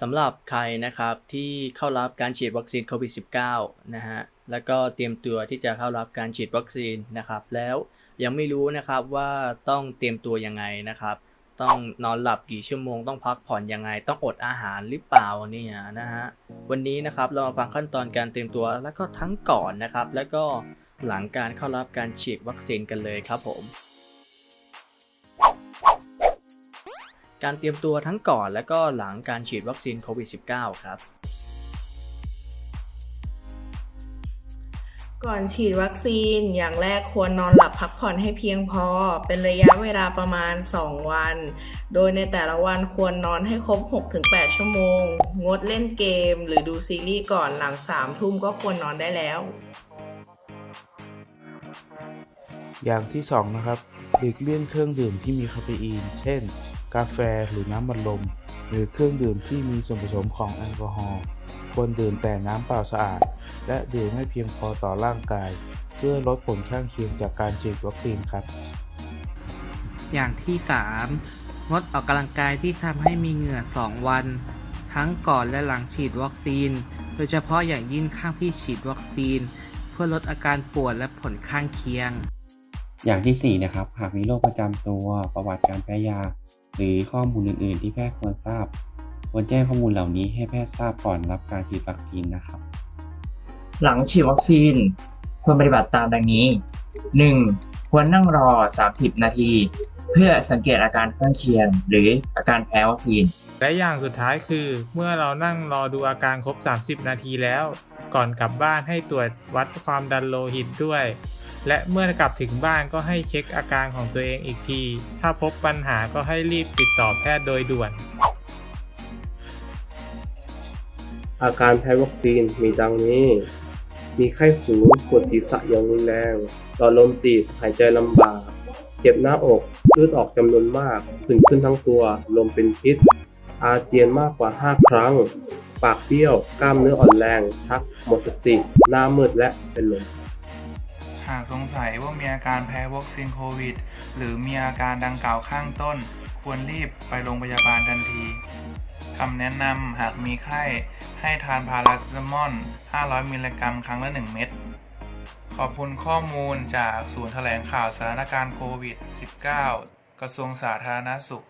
สำหรับใครนะครับที่เข้ารับการฉีดวัคซีนโควิด -19 นะฮะแล้วก็เตรียมตัวที่จะเข้ารับการฉีดวัคซีนนะครับ แล้วยังไม่รู้นะครับว่าต้องเตรียมตัวยังไงนะครับ ต้องนอนหลับกี่ชั่วโมงต้องพักผ่อนยังไง ต้องอดอาหารหรือเปล่าเนี่ยนะฮะวันนี้นะครับเรามาฟังขั้นตอนการเตรียมตัวแล้วก็ทั้งก่อนนะครับ แล้วก็หลังการเข้ารับการฉีดวัคซีนกันเลยครับผม การเตรียมตัวทั้งก่อนและก็หลังการฉีดวัคซีนโควิด -19 ครับ ก่อนฉีดวัคซีนอย่างแรกควรนอนหลับพักผ่อนให้เพียงพอ เป็นระยะเวลาประมาณ 2 วัน โดยในแต่ละวันควรนอนให้ครบ 6-8 ชั่วโมง งดเล่นเกม หรือดูซีรีส์ก่อนหลัง 3 ทุ่มก็ควรนอนได้แล้วอย่างที่สองนะครับหลีกเลี่ยงเครื่องดื่มที่มีคาเฟอีน เช่น กาแฟหรือน้ำบัลลม หรือเครื่องดื่มที่มีส่วนผสมของแอลกอฮอล์ควรดื่มแต่น้ำเปล่าสะอาด และดื่มให้เพียงพอต่อร่างกาย เพื่อลดผลข้างเคียงจากการฉีดวัคซีนครับ อย่างที่ 3 งดออกกำลังกายที่ทำให้มีเหงื่อ 2 วัน ทั้งก่อนและหลังฉีดวัคซีน โดยเฉพาะอย่างยิ่งข้างที่ฉีดวัคซีน เพื่อลดอาการปวดและผลข้างเคียงอย่างที่4นะครับหากมีโรคประจำตัว ประวัติการแพ้ยา หรือข้อมูลอื่น ๆ ที่แพทย์ควรทราบ ควรแจ้งข้อมูลเหล่านี้ให้แพทย์ทราบก่อนรับการฉีดวัคซีนนะครับ หลังฉีดวัคซีนควรปฏิบัติตามดังนี้ 1. ควรนั่งรอ 30 นาที เพื่อสังเกตอาการข้างเคียง หรืออาการแพ้วัคซีน และอย่างสุดท้ายคือ เมื่อเรานั่งรอดูอาการครบ 30 นาทีแล้ว ก่อนกลับบ้านให้ตรวจวัดความดันโลหิตด้วย และเมื่อกลับถึงบ้านก็ให้เช็คอาการของตัวเองอีกที ถ้าพบปัญหาก็ให้รีบติดต่อแพทย์โดยด่วน อาการแพ้วัคซีนมีดังนี้ มีไข้สูง ปวดศีรษะอย่างรุนแรงหลอดลมตีบหายใจลำบาก เจ็บหน้าอกเลือดออกจำนวนมากผื่นขึ้นทั้งตัว ลมเป็นพิษ อาเจียนมากกว่า 5 ครั้ง ปากเบี้ยว กล้ามเนื้ออ่อนแรง ชัก หมดสติ หน้ามืดและเป็นลม หากสงสัยว่ามีอาการแพ้วัคซีนโควิด หรือมีอาการดังกล่าวข้างต้น ควรรีบไปโรงพยาบาลทันทีคำแนะนำหากมีไข้ ให้ทานพาราเซตามอล 500 มิลลิกรัมครั้งละ 1 เม็ดขอบคุณข้อมูลจากศูนย์แถลงข่าวสถานการณ์โควิด -19 กระทรวงสาธารณสุข